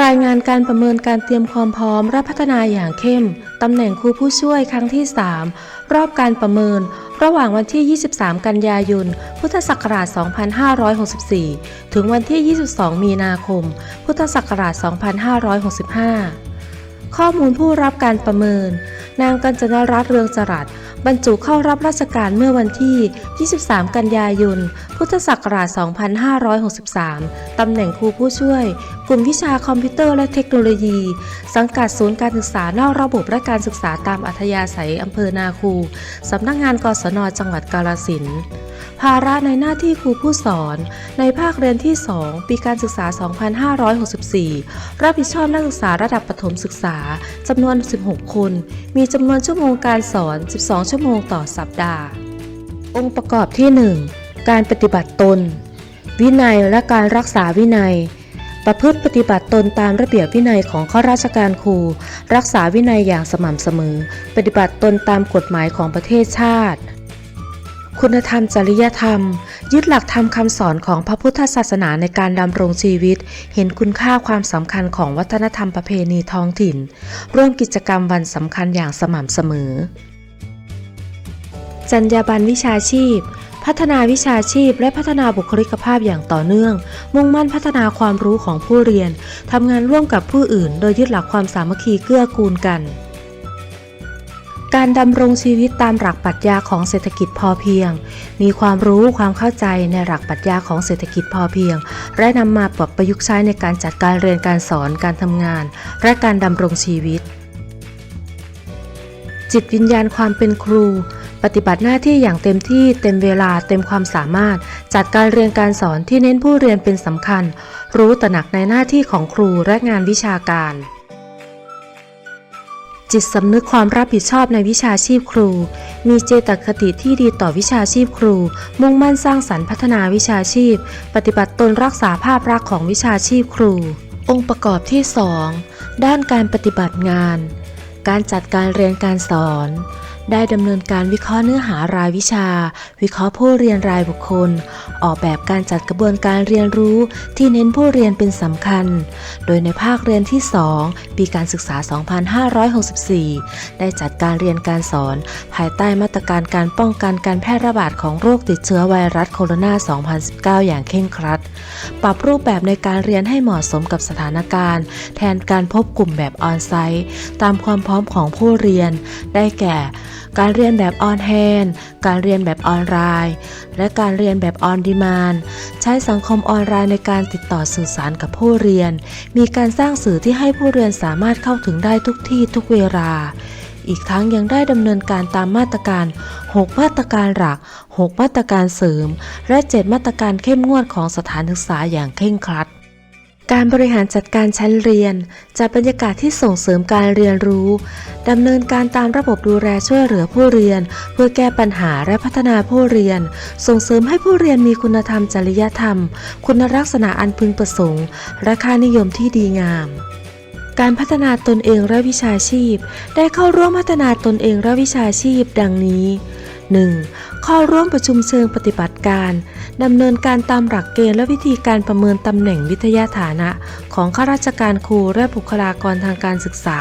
รายงานการประเมินการเตรียมความพร้อมและพัฒนาอย่างเข้ม ตำแหน่งครูผู้ช่วยครั้งที่ 3 รอบการประเมิน ระหว่างวันที่ 23 กันยายน พุทธศักราช 2564 ถึงวันที่ 22 มีนาคม พุทธศักราช 2565 ข้อมูลผู้รับการประเมิน นางกัญจนรัตน์เรืองจรัสบรรจุเข้ารับราชการเมื่อวันที่ 23 กันยายน พุทธศักราช 2563 ตำแหน่งครูผู้ช่วยกลุ่มวิชาคอมพิวเตอร์และเทคโนโลยี สังกัดศูนย์การศึกษานอกระบบและการศึกษาตามอัธยาศัยอำเภอนาคูสำนักงานกศนจังหวัดกาฬสินธุ์ภาระในหน้าที่ครูผู้สอน ในภาคเรียนที่ 2 ปีการศึกษา 2564 รับผิดชอบนักศึกษาระดับประถมศึกษาจำนวน 16 คน มีจำนวนชั่วโมงการสอน 12 ชั่วโมงต่อสัปดาห์ องค์ประกอบที่ 1 การปฏิบัติตน วินัยและการรักษาวินัย ประพฤติปฏิบัติตนตามระเบียบวินัยของข้าราชการครู รักษาวินัยอย่างสม่ำเสมอ ปฏิบัติตนตามกฎหมายของประเทศชาติ คุณธรรมจริยธรรม ยึดหลักธรรมคำสอนของพระพุทธศาสนาในการดำรงชีวิต เห็นคุณค่าความสำคัญของวัฒนธรรมประเพณีท้องถิ่น ร่วมกิจกรรมวันสำคัญอย่างสม่ำเสมอ จรรยาบรรณวิชาชีพ พัฒนาวิชาชีพและพัฒนาบุคลิกภาพอย่างต่อเนื่อง มุ่งมั่นพัฒนาความรู้ของผู้เรียน ทำงานร่วมกับผู้อื่น โดยยึดหลักความสามัคคีเกื้อกูลกัน การดำรงชีวิตตามหลักปรัชญาของเศรษฐกิจพอเพียง มีความรู้ความเข้าใจในหลักปรัชญาของเศรษฐกิจพอเพียง และนำมาปรับประยุกต์ใช้ในการจัดการเรียนการสอนการทำงาน และการดำรงชีวิต จิตวิญญาณความเป็นครู ปฏิบัติหน้าที่อย่างเต็มที่เต็มเวลาเต็มความสามารถ จัดการเรียนการสอนที่เน้นผู้เรียนเป็นสำคัญ รู้ตระหนักในหน้าที่ของครูและงานวิชาการ จิตสำนึกความรับผิดชอบในวิชาชีพครู มีเจตคติที่ดีต่อวิชาชีพครู มุ่งมั่นสร้างสรรค์พัฒนาวิชาชีพ ปฏิบัติตนรักษาภาพลักษณ์ของวิชาชีพครู องค์ประกอบที่ 2 ด้านการปฏิบัติงาน การจัดการเรียนการสอนได้ดำเนินการวิเคราะห์เนื้อหารายวิชา วิเคราะห์ผู้เรียนรายบุคคล ออกแบบการจัดกระบวนการเรียนรู้ที่เน้นผู้เรียนเป็นสำคัญ โดยในภาคเรียนที่ 2 ปีการศึกษา 2564 ได้จัดการเรียนการสอน ภายใต้มาตรการการป้องกันการแพร่ระบาดของโรคติดเชื้อไวรัสโคโรนา 2019 อย่างเคร่งครัด ปรับรูปแบบในการเรียนให้เหมาะสมกับสถานการณ์ แทนการพบกลุ่มแบบออนไซต์ ตามความพร้อมของผู้เรียน ได้แก่ การเรียนแบบออนแฮนการเรียนแบบออนไลน์ และการเรียนแบบออนดีมานใช้สังคมออนไลน์ในการติดต่อสื่อสารกับผู้เรียน มีการสร้างสื่อที่ให้ผู้เรียนสามารถเข้าถึงได้ทุกที่ทุกเวลาอีกทั้งยังได้ดำเนินการตามมาตรการ 6 มาตรการหลัก 6 มาตรการเสริม และ 7 มาตรการเข้มงวดของสถานศึกษาอย่างเคร่งครัด การบริหารจัดการชั้นเรียนจัดบรรยากาศที่ส่งเสริมการเรียนรู้ ดำเนินการตามระบบดูแลช่วยเหลือผู้เรียน เพื่อแก้ปัญหาและพัฒนาผู้เรียน ส่งเสริมให้ผู้เรียนมีคุณธรรมจริยธรรม คุณลักษณะอันพึงประสงค์และค่านิยมที่ดีงามการพัฒนาตนเองและวิชาชีพ ได้เข้าร่วมพัฒนาตนเองและวิชาชีพ ดังนี้ 1. เข้าร่วมประชุมเชิงปฏิบัติการ ดำเนินการตามหลักเกณฑ์และวิธีการประเมินตำแหน่งวิทยาฐานะ ของข้าราชการครูและบุคลากรทางการศึกษา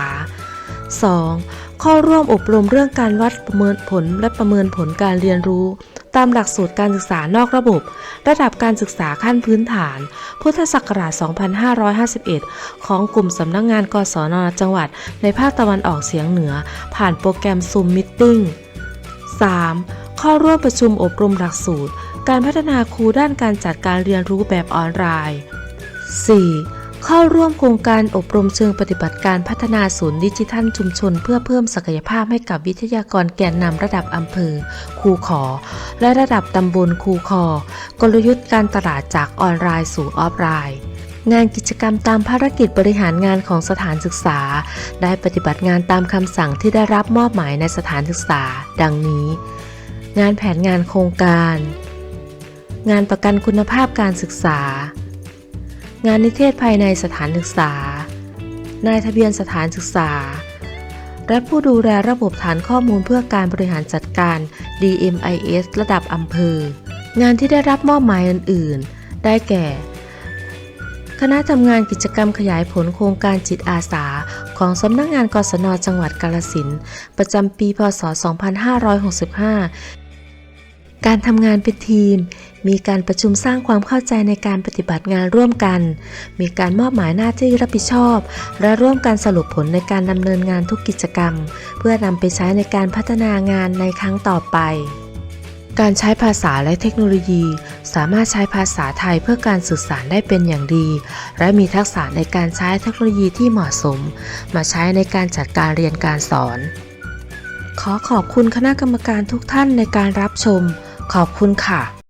2. ข้าร่วมอบรมเรื่องการวัดประเมินผลและประเมินผลการเรียนรู้ ตามหลักสูตรการศึกษานอกระบบ ระดับการศึกษาขั้นพื้นฐาน พุทธศักราช 2551 ของกลุ่มสำนักงงานกศนจังหวัด ในภาคตะวันออกเฉียงเหนือ ผ่านโปรแกรมซูมมิทติ้ง 3. ข้าร่วมประชุมอบรมหลักสูตร การพัฒนาครูด้านการจัดการเรียนรู้แบบออนไลน์ 4. เข้าร่วมโครงการอบรมเชิงปฏิบัติการพัฒนาศูนย์ดิจิทัลชุมชน เพื่อเพิ่มศักยภาพให้กับวิทยากรแกนนำระดับอำเภอครูขอ และระดับตำบลครูคอ กลยุทธ์การตลาดจากออนไลน์สู่ออฟไลน์งานกิจกรรมตามภารกิจบริหารงานของสถานศึกษา ได้ปฏิบัติงานตามคำสั่งที่ได้รับมอบหมายในสถานศึกษา ดังนี้ งานแผนงานโครงการ งานประกันคุณภาพการศึกษา งานนิเทศภายในสถานศึกษา นายทะเบียนสถานศึกษา และผู้ดูแลระบบฐานข้อมูลเพื่อการบริหารจัดการ DMIS ระดับอำเภอ งานที่ได้รับมอบหมายอื่น ๆ ได้แก่ คณะทำงานกิจกรรมขยายผลโครงการจิตอาสา ของสำนักงานกศนจังหวัดกาลสินประจำปี พศ 2565 การทำงานเป็นทีม มีการประชุมสร้างความเข้าใจในการปฏิบัติงานร่วมกัน มีการมอบหมายหน้าที่รับผิดชอบ และร่วมกันสรุปผลในการดำเนินงานทุกกิจกรรม เพื่อนำไปใช้ในการพัฒนางานในครั้งต่อไป การใช้ภาษาและเทคโนโลยี สามารถใช้ภาษาไทยเพื่อการสื่อสารได้เป็นอย่างดี และมีทักษะในการใช้เทคโนโลยีที่เหมาะสม มาใช้ในการจัดการเรียนการสอน ขอขอบคุณคณะกรรมการทุกท่านในการรับชม ขอบคุณค่ะ